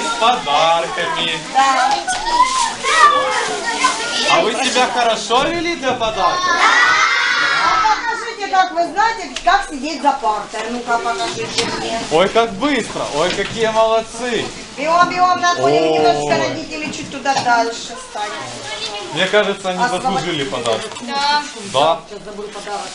с подарками. Да. А вы себя хорошо вели для подарков? Да. Как вы знаете, как сидеть за партой. Ну-ка, покажите мне. Ой, как быстро. Ой, какие молодцы. Бегом, бегом, находим Ой. немножечко родители чуть туда дальше станем. Мне кажется, они а заслужили подарок. Да. Да. Сейчас забыл подарок.